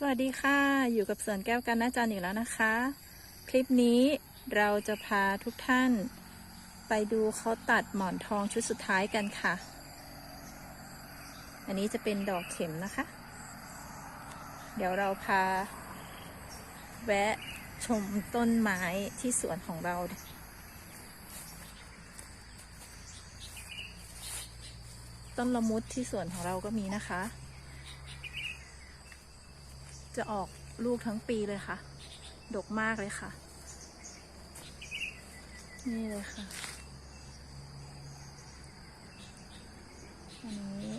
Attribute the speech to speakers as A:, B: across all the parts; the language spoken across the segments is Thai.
A: สวัสดีค่ะ อยู่กับสวนแก้วกันนะจันอีกแล้วนะคะ คลิปนี้เราจะพาทุกท่าน ไปดูเขาตัดหมอนทองชุดสุดท้ายกันค่ะ อันนี้จะเป็นดอกเข็มนะคะ เดี๋ยวเราพา แวะชมต้นไม้ที่สวนของเราต้นละมุดที่สวนของเราก็มีนะคะ จะออกลูกทั้งปีเลยค่ะ ดกมากเลยค่ะ นี่เลยค่ะ อันนี้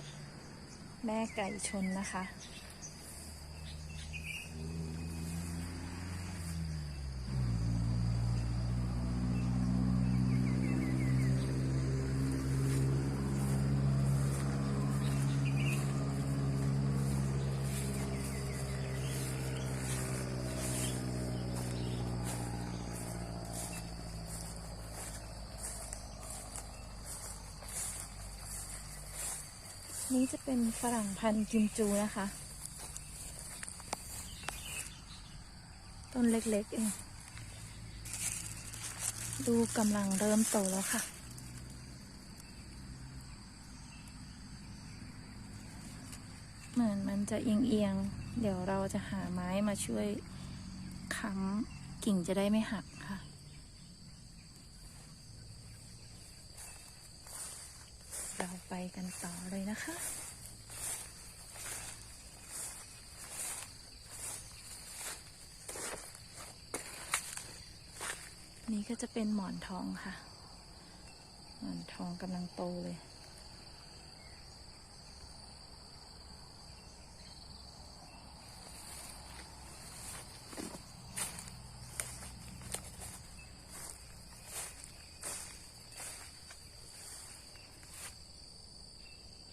A: แม่ไก่ชนนะคะ นี่จะเป็นฝรั่งพันธุ์กิมจูนะคะ ต้นเล็กๆเอง ดูกำลังเริ่มโตแล้วค่ะ เหมือนมันจะเอียงๆ เดี๋ยวเราจะหาไม้มาช่วยค้ำกิ่งจะได้ไม่หักค่ะ เราไปกันต่อเลยนะคะ นี่ก็จะเป็นหมอนทองค่ะ หมอนทองกำลังโตเลย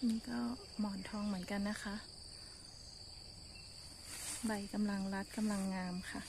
A: นี่ ก็หมอนทองเหมือนกันนะคะ ใบกำลังรัดกำลังงามค่ะ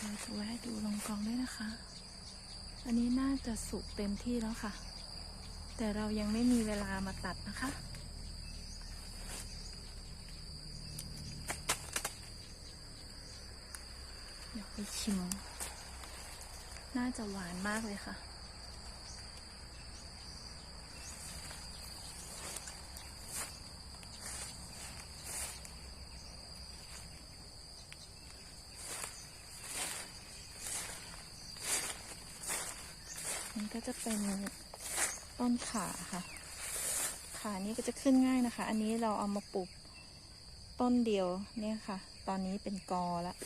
A: เราจะแวะดูลองกองด้วยนะคะ อันนี้น่าจะสุกเต็มที่แล้วค่ะ แต่เรายังไม่มีเวลามาตัดนะคะ เดี๋ยวไปชิม น่าจะหวานมากเลยค่ะ ก็จะเป็นต้นขาค่ะ ขานี้ก็จะขึ้นง่ายนะคะ อันนี้เราเอามาปลูกต้นเดียวเนี่ยค่ะ ตอนนี้เป็นกอแล้ว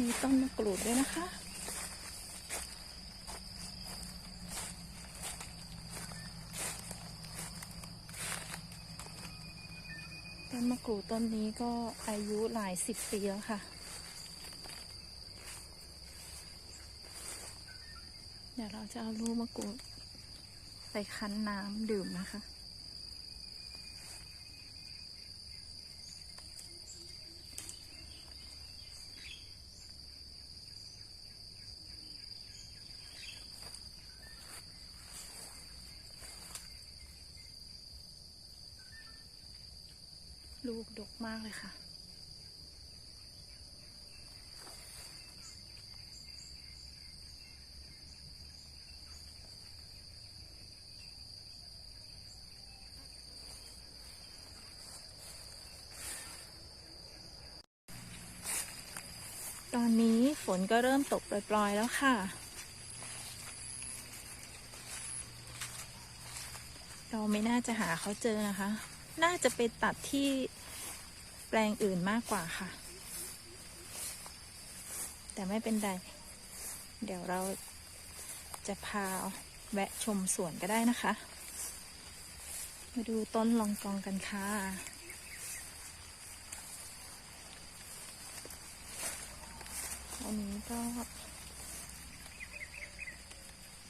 A: มีต้นมะกรูดด้วยนะคะ ต้นมะกรูดต้นนี้ก็อายุหลายสิบปีแล้วค่ะ เดี๋ยวเราจะเอาลูกมะกรูดไปคั้นน้ำดื่มนะคะ กดกมากเลยค่ะ ตอนนี้ฝนก็เริ่มตกปล่อยๆแล้วค่ะเราไม่น่าจะหาเขาเจอนะคะ น่าจะไปตัดที่ ปลงอื่นมากกว่าค่ะ แต่ไม่เป็นไร เดี๋ยวเราจะพาแวะชมสวนก็ได้นะคะ มาดูต้นลองกองกันค่ะอันนี้ก็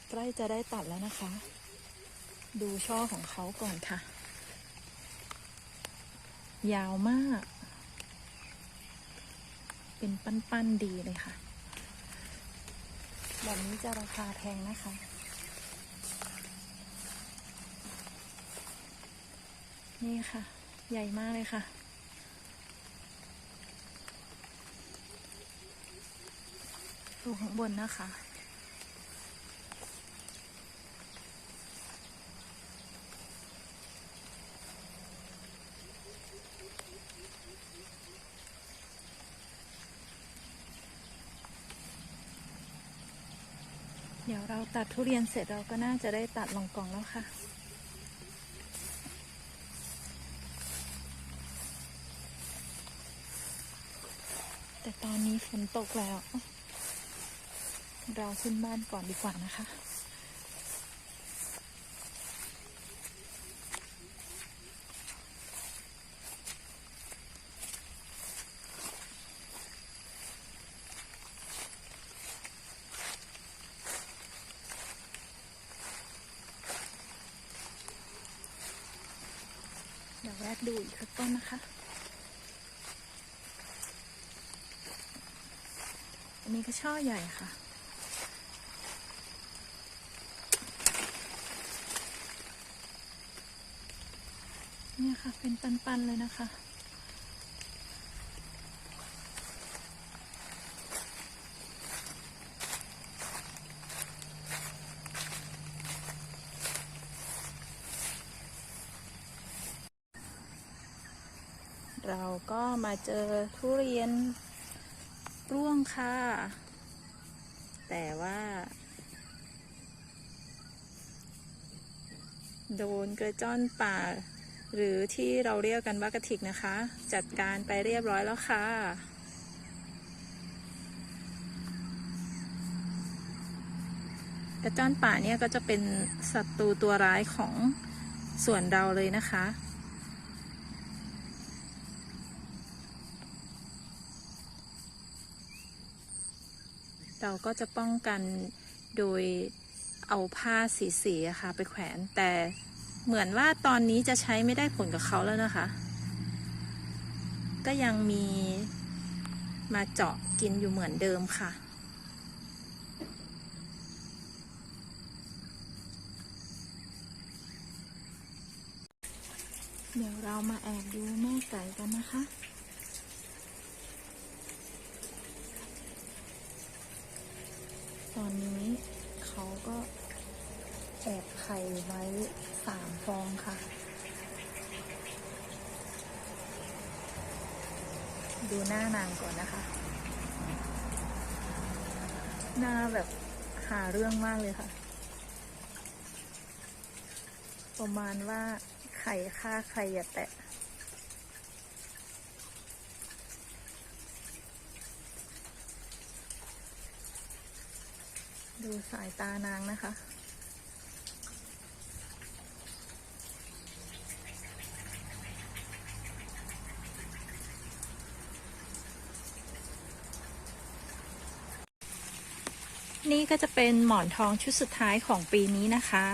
A: ใกล้จะได้ตัดแล้วนะคะ ดูช่อของเขาก่อนค่ะ ยาวมาก เป็นปั้นๆดีเลยค่ะ แบบนี้จะราคาแพงนะคะ นี่ค่ะ ใหญ่มากเลยค่ะดูข้างบนนะคะ ดี๋ยวเราตัดทุเรียนเสร็จเราก็น่าจะได้ตัดลองกล่องแล้วค่ะ แต่ตอนนี้ฝนตกแล้ว เราขึ้นบ้านก่อนดีกว่านะคะ เดูอีกสักต้นนะคะอันนี้ก็ช่อใหญ่ค่ะ เนี่ยค่ะ เป็นปันๆเลยนะคะ เราก็มาเจอทุเรียนร่วงค่ะ แต่ว่า โดนกระจ้อนป่า หรือที่เราเรียกกันว่ากระถิกนะคะ จัดการไปเรียบร้อยแล้วค่ะกระจ้อนป่าเนี่ยก็จะเป็นศัตรูตัวร้ายของสวนเราเลยนะคะ เราก็จะป้องกันโดยเอาผ้าสีๆอะค่ะไปแขวน แต่เหมือนว่าตอนนี้จะใช้ไม่ได้ผลกับเขาแล้วนะคะ ก็ยังมีมาเจาะกินอยู่เหมือนเดิมค่ะ เดี๋ยวเรามาแอบดูแม่ไก่กันนะคะ ตอนนี้เขา ก็แอบไข่ไว้สามฟองค่ะ ดูหน้านางก่อนนะคะ หน้าแบบหาเรื่องมากเลยค่ะ ประมาณว่าไข่ฆ่าใครอย่าแตะ ดูสายตานางนะคะ นี่ก็จะเป็นหมอนทองชุดสุดท้ายของปีนี้นะคะ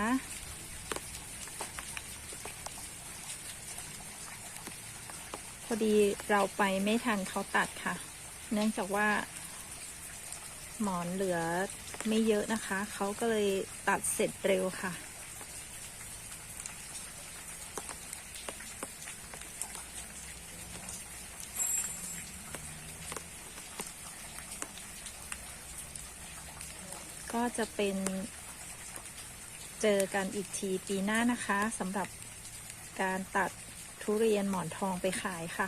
A: พอดีเราไปไม่ทันเขาตัดค่ะ เนื่องจากว่า หมอนเหลือ ไม่เยอะนะคะ เขาก็เลยตัดเสร็จเร็วค่ะ ก็จะเป็นเจอกันอีกทีปีหน้านะคะสำหรับการตัดทุเรียนหมอนทองไปขายค่ะ